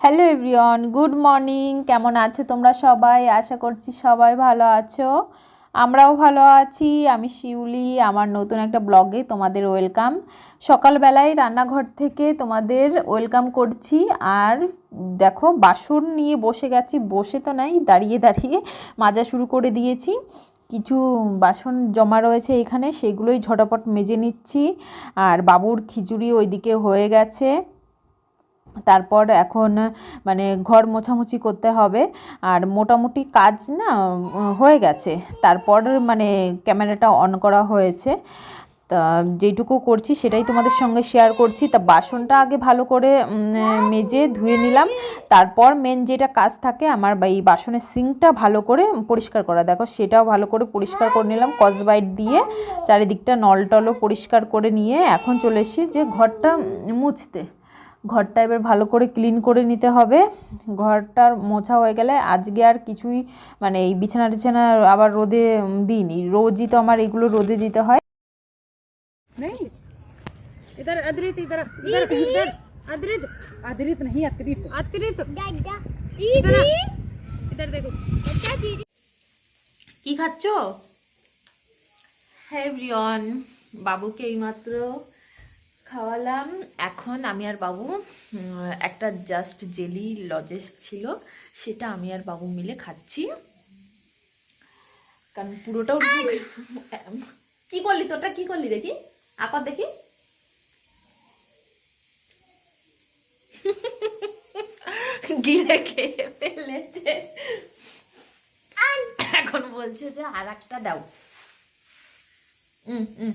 Hello everyone good morning কেমন আছো তোমরা সবাই? আশা করছি সবাই ভালো আছো। আমরাও ভালো আছি। আমি শিউলি, আমার নতুন একটা ব্লগে তোমাদের ওয়েলকাম। সকালবেলায় রান্নাঘর থেকে তোমাদের ওয়েলকাম করছি। আর দেখো, বাসন নিয়ে বসে গেছি। বসে তো নাই, দাঁড়িয়ে দাঁড়িয়ে মাজা শুরু করে দিয়েছি। কিছু বাসন জমা রয়েছে এখানে, সেগুলোই ঝটাপট মেজে নিচ্ছি। আর বাবুর খিচুড়ি ওইদিকে হয়ে গেছে। তারপর এখন মানে ঘর মোছামুছি করতে হবে। আর মোটামুটি কাজ না হয়ে গেছে। তারপর মানে ক্যামেরাটা অন করা হয়েছে। তা যেটুকু করছি সেটাই তোমাদের সঙ্গে শেয়ার করছি। তা বাসনটা আগে ভালো করে মেজে ধুয়ে নিলাম। তারপর মেন যেটা কাজ থাকে আমার বা এই বাসনের সিঙ্কটা ভালো করে পরিষ্কার করা। দেখো সেটাও ভালো করে পরিষ্কার করে নিলাম কসবাইট দিয়ে। চারিদিকটা নল টলও পরিষ্কার করে নিয়ে এখন চলে এসেছি যে ঘরটা মুছতে। ঘরটা এবার ভালো করে ক্লিন করে নিতে হবে ঘরটার মোছা হয়ে গেলে আজকে আর কিছুই মানে এই বিছানা টিছানা আবার রোদে উম, দিইনি রোজই তো আমার এগুলো রোদে দিতে হয় नहीं इधर अदरित इधर इधर इधर अदरित अदरित नहीं अतरित अतरित इधर आ, इधर देखो কি খাচ্ছ হ্যাঁ এভরিওয়ান বাবুকে এইমাত্র খাওয়ালাম। এখন আমি আর বাবু একটা জাস্ট জেলি লজেস ছিল সেটা আমি আর বাবু মিলে খাচ্ছি। কারণ পুরোটাও কি করলি তোটা কি করলি দেখি? আপার দেখি। গিলে খেয়ে ফেলেছে। এখন বলছে যে আর একটা দাও। উম, উম।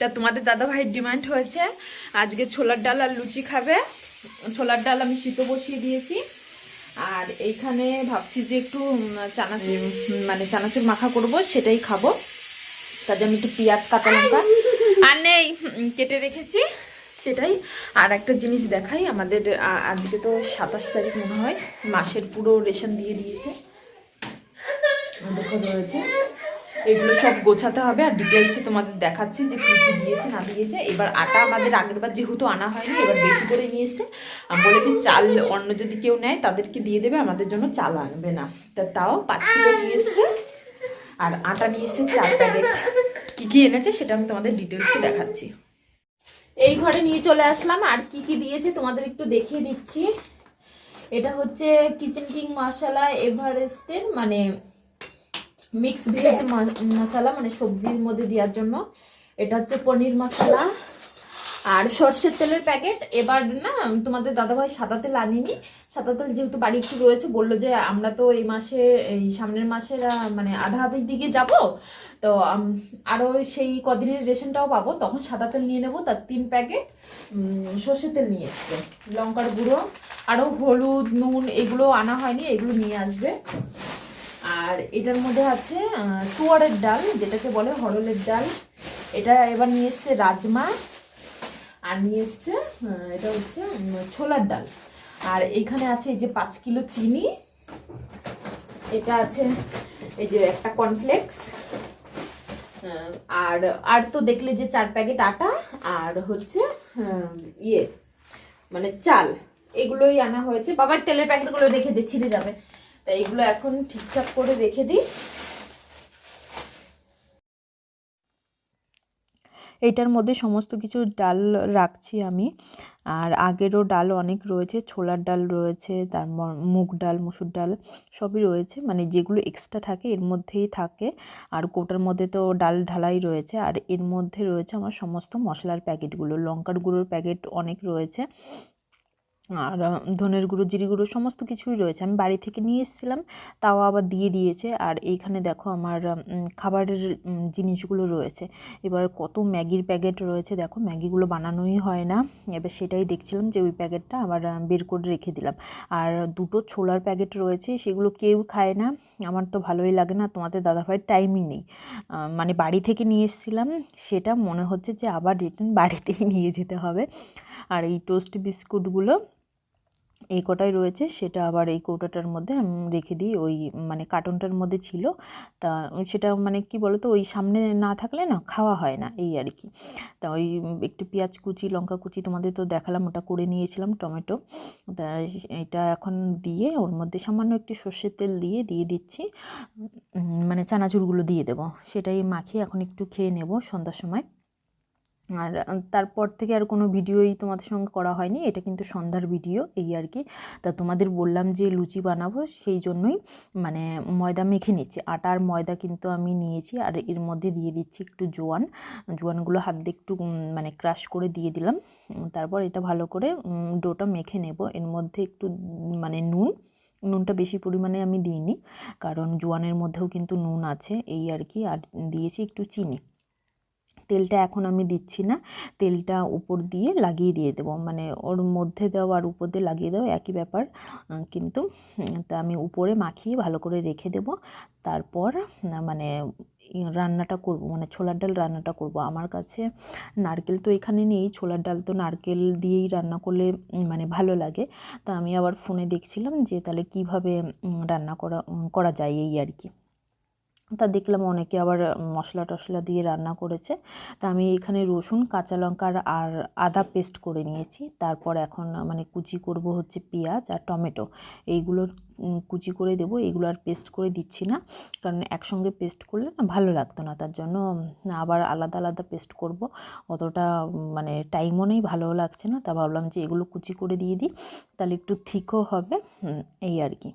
তা তোমাদের দাদা ভাইয়ের ডিমান্ড হয়েছে। আজকে ছোলার ডাল আর লুচি খাবে। ছোলার ডাল আমি শীত বসিয়ে দিয়েছি। আর এইখানে ভাবছি যে একটু চানাচুর মানে চানাচুর মাখা করব সেটাই খাব। তার জন্য একটু পেঁয়াজ কাঁচা লঙ্কা। আর নেই কেটে রেখেছি। সেটাই। আর একটা জিনিস দেখাই আমাদের আজকে তো সাতাশ তারিখ মনে হয় মাসের পুরো রেশন দিয়ে দিয়েছে। দেখো রয়েছে। এগুলো সব গোছাতে হবে আর ডিটেলসে তোমাদের দেখাচ্ছি যে কী কী দিয়েছে, না দিয়েছে। এবার আটা আমাদের আগেরবার যেহেতু আনা হয়নি, এবার বেশি করে নিয়ে এসছে। বলেছি চাল অন্য যদি কেউ নেয়, তাদেরকে দিয়ে দেবে, আমাদের জন্য চাল আনবে না। তা তাও পাঁচ কিলো নিয়ে এসছে। আর আটা নিয়ে এসছে চার প্যাকেট। কী কী এনেছে সেটা আমি তোমাদের ডিটেলসে দেখাচ্ছি। এই ঘরে নিয়ে চলে আসলাম। আর কি কি দিয়েছে তোমাদের একটু দেখিয়ে দিচ্ছি। এটা হচ্ছে কিচেন কিং মশলা এভারেস্টের মানে মিক্স ভেজ মশলা মানে সবজির মধ্যে দেওয়ার জন্য। এটা হচ্ছে পনির মশলা আর সর্ষের তেলের প্যাকেট এবার না, তোমাদের দাদাভাই সাদা তেল আনিনি। সাদা তেল যেহেতু বাড়ি একটু রয়েছে, বলল যে আমরা তো এই মাসে, এই সামনের মাসের মানে আধা আধির দিকে যাব। তো আরও সেই কদিনের রেশনটাও পাবো। তখন সাদা তেল নিয়ে নেব, তার তিন প্যাকেট সর্ষের তেল নিয়ে এসছে। লঙ্কার গুঁড়ো। আরও হলুদ, নুন, এগুলো আনা হয়নি, এগুলো নিয়ে আসবে। আর এটার মধ্যে আছে তুয়ারের ডাল, যেটাকে বলে হরলের ডাল। এটা এবার নিয়ে এসছে রাজমা, আর নিয়ে এসছে এটা হচ্ছে ছোলার ডাল। আর এখানে আছে এই যে পাঁচ কিলো চিনি, এটা আছে এই যে একটা কর্নফ্লেক্স আর আর তো দেখলে যে চার প্যাকেট আটা, আর হচ্ছে ইয়ে মানে চাল, এগুলোই আনা হয়েছে। বাবার তেলের প্যাকেটগুলো রেখে দিয়ে ছিঁড়ে যাবে। তাই এগুলো এখন ঠিকঠাক করে রেখে দিই। এটার মধ্যে সমস্ত কিছু ডাল রাখছি আমি। আর আগেরও ডাল অনেক রয়েছে, ছোলার ডাল রয়েছে, তার মুগ ডাল, মুসুর ডাল সবই রয়েছে। মানে যেগুলো এক্সট্রা থাকে এর মধ্যেই থাকে। আর কোটার মধ্যে তো ডাল ঢালাই রয়েছে। আর এর মধ্যে রয়েছে আমার সমস্ত মশলার প্যাকেটগুলো। লঙ্কার গুঁড়োর প্যাকেট অনেক রয়েছে। আর ধনের গুঁড়ো, জিরি গুঁড়ো সমস্ত কিছুই রয়েছে। আমি বাড়ি থেকে নিয়ে এসেছিলাম, তাও আবার দিয়ে দিয়েছে। আর এইখানে দেখো আমার খাবারের জিনিসগুলো রয়েছে। এবার কত ম্যাগির প্যাকেট রয়েছে। দেখো ম্যাগিগুলো বানানোই হয় না। এবার সেটাই দেখছিলাম যে ওই প্যাকেটটা আবার বের করে রেখে দিলাম। আর দুটো ছোলার প্যাকেট রয়েছে, সেগুলো কেউ খায় না। আমার তো ভালোই লাগে না, তোমাদের দাদাভাইয়ের টাইমই নেই। মানে বাড়ি থেকে নিয়ে এসেছিলাম, সেটা মনে হচ্ছে যে আবার রিটার্ন বাড়িতেই নিয়ে যেতে হবে। আর এই টোস্ট বিস্কুটগুলো এই কটাই রয়েছে, সেটা আবার এই কৌটাটার মধ্যে রেখে দিই, ওই মানে কার্টনটার মধ্যে ছিল। তা সেটা মানে কি বলতো, ওই সামনে না থাকলে না খাওয়া হয় না, এই আর কি। তা ওই একটু পেঁয়াজ কুচি, লঙ্কা কুচি তোমাদের তো দেখালাম, ওটা করে নিয়েছিলাম টমেটো। তা এটা এখন দিয়ে ওর মধ্যে সামান্য একটু সর্ষের তেল দিয়ে দিয়ে দিচ্ছি। মানে চানাচুরগুলো দিয়ে দেবো। সেটাই মাখিয়ে এখন একটু খেয়ে নেব সন্ধ্যার সময়। আর তারপর থেকে আর কোনো ভিডিওই তোমাদের সঙ্গে করা হয়নি। এটা কিন্তু সন্ধ্যার ভিডিও, এই আর কি। তা তোমাদের বললাম যে লুচি বানাবো, সেই জন্যই মানে ময়দা মেখে নিচ্ছি। আটা আর ময়দা কিন্তু আমি নিয়েছি আর এর মধ্যে দিয়ে দিচ্ছি একটু জোয়ান। জোয়ানগুলো হাত দিয়ে একটু মানে ক্রাশ করে দিয়ে দিলাম। তারপর এটা ভালো করে ডোটা মেখে নেব। এর মধ্যে একটু মানে নুন, নুনটা বেশি পরিমাণে আমি দিইনি। কারণ জোয়ানের মধ্যেও কিন্তু নুন আছে, এই আর কি। আর দিয়েছি একটু চিনি। তেলটা এখন আমি দিচ্ছি না। তেলটা উপর দিয়ে লাগিয়ে দিয়ে দেবো। মানে ওর মধ্যে দেওয়া আর উপর দিয়ে লাগিয়ে দেওয়া একই ব্যাপার। কিন্তু তা আমি উপরে মাখিয়ে ভালো করে রেখে দেব। তারপর মানে রান্নাটা করব। মানে ছোলার ডাল রান্নাটা করব। আমার কাছে নারকেল তো এখানে নেই। ছোলার ডাল তো নারকেল দিয়েই রান্না করলে মানে ভালো লাগে। তা আমি আবার ফোনে দেখছিলাম যে তাহলে কীভাবে রান্না করা করা যায় এই আর কি। তা দেখলাম অনেকে আবার মশলা টশলা দিয়ে রান্না করেছে। তা আমি এখানে রসুন, কাঁচা লঙ্কার আর আদা পেস্ট করে নিয়েছি। তারপর এখন মানে কুচি করব হচ্ছে পেঁয়াজ আর টমেটো। এইগুলো কুচি করে দেবো। এগুলো আর পেস্ট করে দিচ্ছি না। কারণ একসঙ্গে পেস্ট করলে না ভালো লাগতো না। তার জন্য আবার আলাদা আলাদা পেস্ট করব। অতটা মানে টাইমও নেই, ভালোও লাগছে না। তা ভাবলাম যে এগুলো কুচি করে দিয়ে দিই। তাহলে একটু থিকও হবে। এই আর কি।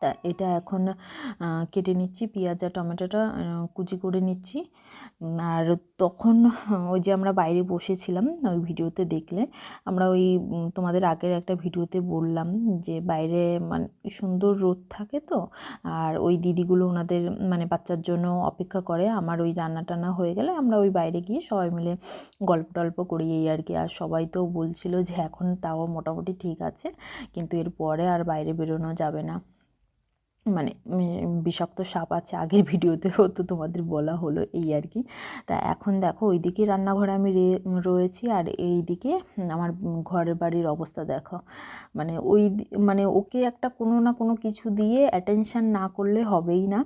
তা এটা এখন কেটে নিচ্ছি, পেঁয়াজ আর টমেটোটা কুচি করে নিচ্ছি। আর তখন, ওই যে আমরা বাইরে বসেছিলাম, ওই ভিডিওতে দেখলে, আমরা ওই তোমাদের আগের একটা ভিডিওতে বললাম যে বাইরে মানে সুন্দর রোদ থাকে তো, আর ওই দিদিগুলো ওনাদের মানে বাচ্চার জন্য অপেক্ষা করে, আমার ওই রান্না টান্না হয়ে গেলে আমরা ওই বাইরে গিয়ে সবাই মিলে গল্প টল্প করি এই আর কি। আর সবাই তো বলছিল যে এখন তাও মোটামুটি ঠিক আছে, কিন্তু এরপরে আর বাইরে বেরোনো যাবে না। মানে বিষাক্ত সাপ আছে, আগের ভিডিওতেও তো তোমাদের বলা হলো এই আর কি। তা এখন দেখো, ওইদিকে রান্নাঘরে আমি রয়েছি আর এইদিকে আমার ঘরের বাড়ির অবস্থা দেখো। মানে ওই মানে ওকে একটা কোনো না কোনো কিছু দিয়ে অ্যাটেনশান না করলে হবেই না।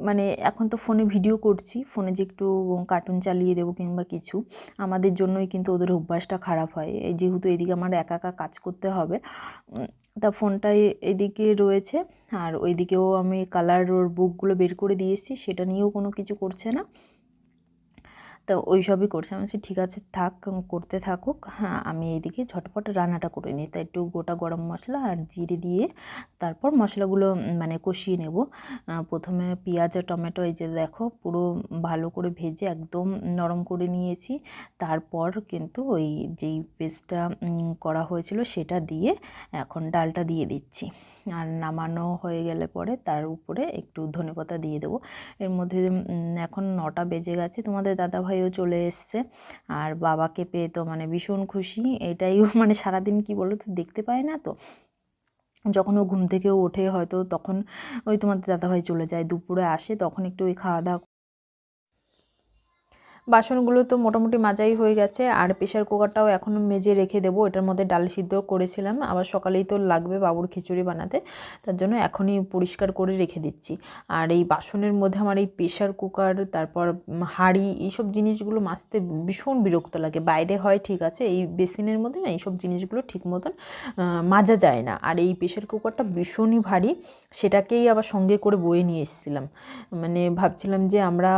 মানে এখন তো ফোনে ভিডিও করছি, ফোনে যে একটু কার্টুন চালিয়ে দেবো কিংবা কিছু, আমাদের জন্যই কিন্তু ওদের অভ্যাসটা খারাপ হয়। এই যেহেতু এদিকে আমার একা একা কাজ করতে হবে তা ফোনটা এ- এদিকে রয়েছে। আর ওইদিকেও আমি কালার ওর বুকগুলো বের করে দিয়ে এসেছি সেটা নিয়েও কোনো কিছু করছে না। তো ওই সবই করছে। আমি বলছি, ঠিক আছে, থাক, করতে থাকুক। হ্যাঁ আমি এইদিকে ঝটপট রান্নাটা করে নিই। তা একটু গোটা গরম মশলা আর জিরে দিয়ে তারপর মশলাগুলো মানে কষিয়ে নেব। প্রথমে পেঁয়াজ আর টমেটো, এই যে দেখো, পুরো ভালো করে ভেজে একদম নরম করে নিয়েছি। তারপর কিন্তু ওই যেই পেস্টটা করা হয়েছিল, সেটা দিয়ে এখন ডালটা দিয়ে দিচ্ছি। আর নামানো হয়ে গেলে পরে তার উপরে একটু ধনেপাতা দিয়ে দেবো। এর মধ্যে এখন নটা বেজে গেছে, তোমাদের দাদাভাইও চলে এসছে। আর বাবাকে পেয়ে তো মানে ভীষণ খুশি। এটাই মানে সারাদিন কি বলো তো, দেখতে পায় না তো। যখন ও ঘুম থেকে ওঠে হয়তো তখন ওই তোমাদের দাদাভাই চলে যায়, দুপুরে আসে, তখন একটু ওই খাওয়া দাওয়া বাসনগুলো তো মোটামুটি মাজাই হয়ে গেছে। আর প্রেশার কুকারটাও এখনও মেজে রেখে দেবো। এটার মধ্যে ডাল সিদ্ধ করেছিলাম। আবার সকালেই তো লাগবে বাবুর খিচুড়ি বানাতে। তার জন্য এখনই পরিষ্কার করে রেখে দিচ্ছি। আর এই বাসনের মধ্যে আমার এই প্রেশার কুকার তারপর হাঁড়ি, এইসব জিনিসগুলো মাজতে ভীষণ বিরক্ত লাগে। বাইরে হয় ঠিক আছে, এই বেসিনের মধ্যে না এইসব জিনিসগুলো ঠিক মতন মাজা যায় না। আর এই প্রেশার কুকারটা ভীষণই ভারী। সেটাকেই আবার সঙ্গে করে বয়ে নিয়ে এসেছিলাম। মানে ভাবছিলাম যে আমরা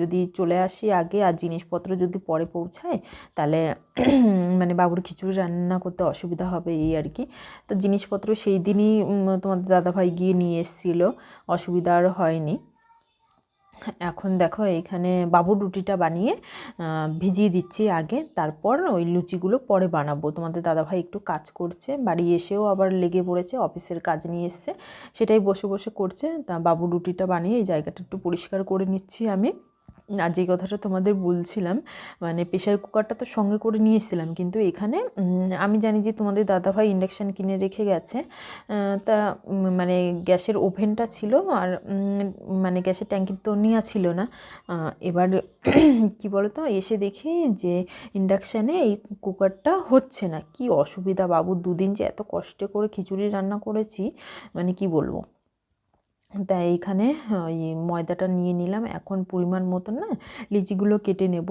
যদি চলে আসি আগে আর জিনিসপত্র যদি পরে পৌঁছায়, তাহলে মানে বাবুর খিচুড়ি রান্না করতে অসুবিধা হবে এই আর কি। তো জিনিসপত্র সেই দিনই তোমাদের দাদাভাই গিয়ে নিয়ে এসেছিল, অসুবিধা আর হয়নি। এখন দেখো এখানে বাবুর রুটিটা বানিয়ে ভিজিয়ে দিচ্ছি আগে, তারপর ওই লুচিগুলো পরে বানাবো। তোমাদের দাদাভাই একটু কাজ করছে, বাড়ি এসেও আবার লেগে পড়েছে, অফিসের কাজ নিয়ে এসছে, সেটাই বসে বসে করছে। তা বাবুর রুটিটা বানিয়ে এই জায়গাটা একটু পরিষ্কার করে নিচ্ছি আমি। আর যে কথাটা তোমাদের বলছিলাম মানে প্রেশার কুকারটা তো সঙ্গে করে নিয়ে এসেছিলাম কিন্তু এখানে আমি জানি যে তোমাদের দাদাভাই ইন্ডাকশান কিনে রেখে গেছে তা মানে গ্যাসের ওভেনটা ছিল আর মানে গ্যাসের ট্যাঙ্কির তো নেওয়া ছিল না এবার কি বলতো, এসে দেখি যে ইন্ডাকশানে এই কুকারটা হচ্ছে না, কি অসুবিধা বাবু, দুদিন যে এত কষ্ট করে খিচুড়ি রান্না করেছি মানে কি বলব? তাই এইখানে ওই ময়দাটা নিয়ে নিলাম। এখন পরিমাণ মতন না লিচিগুলো কেটে নেব।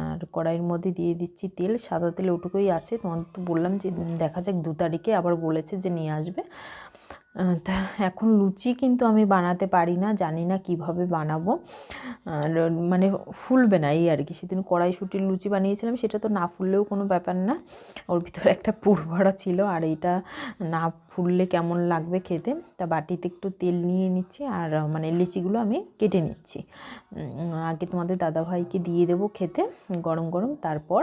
আর কড়াইয়ের মধ্যে দিয়ে দিচ্ছি তেল। সাদা তেল ওটুকুই আছে। তোমাদের তো বললাম যে দেখা যাক দু তারিখে আবার বলেছে যে নিয়ে আসবে। তা এখন লুচি কিন্তু আমি বানাতে পারি না। জানি না কীভাবে বানাবো। মানে ফুলবে না এই আর কি। সেদিন কড়াইশুটির লুচি বানিয়েছিলাম। সেটা তো না ফুললেও কোনো ব্যাপার না। ওর ভিতরে একটা পুর ভরা ছিল। আর এইটা না ফুললে কেমন লাগবে খেতে? তা বাটিতে একটু তেল নিয়ে নিচ্ছি আর মানে লিচিগুলো আমি কেটে নিচ্ছি। আগে তোমাদের দাদাভাইকে দিয়ে দেবো খেতে, গরম গরম। তারপর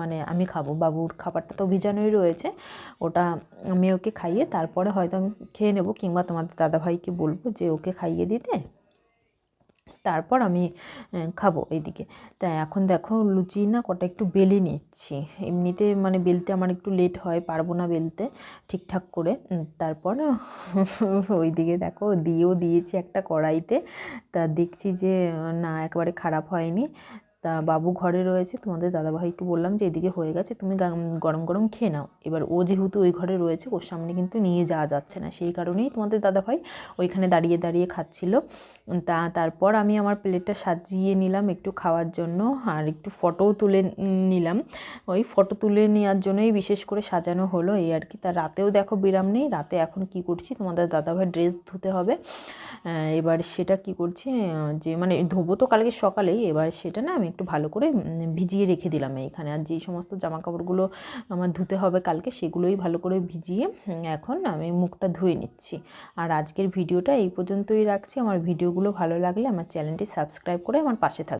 মানে আমি খাব। বাবুর খাবারটা তো অভিযানই রয়েছে। ওটা আমি ওকে খাইয়ে তারপরে হয়তো আমি খেয়ে নেব কিংবা তোমাদের দাদাভাইকে বলব যে ওকে খাইয়ে দিতে। তারপর আমি খাব এইদিকে। তা এখন দেখো লুচি না কটা একটু বেলে নিচ্ছি। এমনিতে মানে বেলতে আমার একটু লেট হয়, পারব না বেলতে ঠিকঠাক করে। তারপর ওইদিকে দেখো দিয়েও দিয়েছি একটা কড়াইতে। তা দেখছি যে, না, একেবারে খারাপ হয়নি। তা বাবু ঘরে রয়েছে, তোমাদের দাদাভাইকে বললাম যে এদিকে হয়ে গেছে, তুমি গরম গরম খেয়ে নাও। এবার ও যেহেতু ওই ঘরে রয়েছে, ওর সামনে কিন্তু নিয়ে যাওয়া যাচ্ছে না। সেই কারণেই তোমাদের দাদাভাই ওইখানে দাঁড়িয়ে দাঁড়িয়ে খাচ্ছিল। তা তারপর আমি আমার প্লেটটা সাজিয়ে নিলাম একটু খাওয়ার জন্য, আর একটু ফটোও তুলে নিলাম। ওই ফটো তুলে নেওয়ার জন্যই বিশেষ করে সাজানো হলো এই আর কি। তা রাতেও দেখো বিরাম নেই, রাতে এখন কি করছি, তোমাদের দাদাভাই ড্রেস ধুতে হবে। এবার সেটা কি করছি যে মানে ধোবো তো কালকে সকালেই, এবার সেটা না আমি একটু ভালো করে ভিজিয়ে রেখে দিলাম এখানে আর যেই সমস্ত জামা কাপড়গুলো আমার ধুতে হবে কালকে, সেগুলোই ভালো করে ভিজিয়ে এখন আমি মুখটা ধুয়ে নিচ্ছি। আর আজকের ভিডিওটা এই পর্যন্তই রাখছি। আমার ভিডিওগুলো ভালো লাগলে আমার চ্যানেলটি সাবস্ক্রাইব করে আমার পাশে থাকবে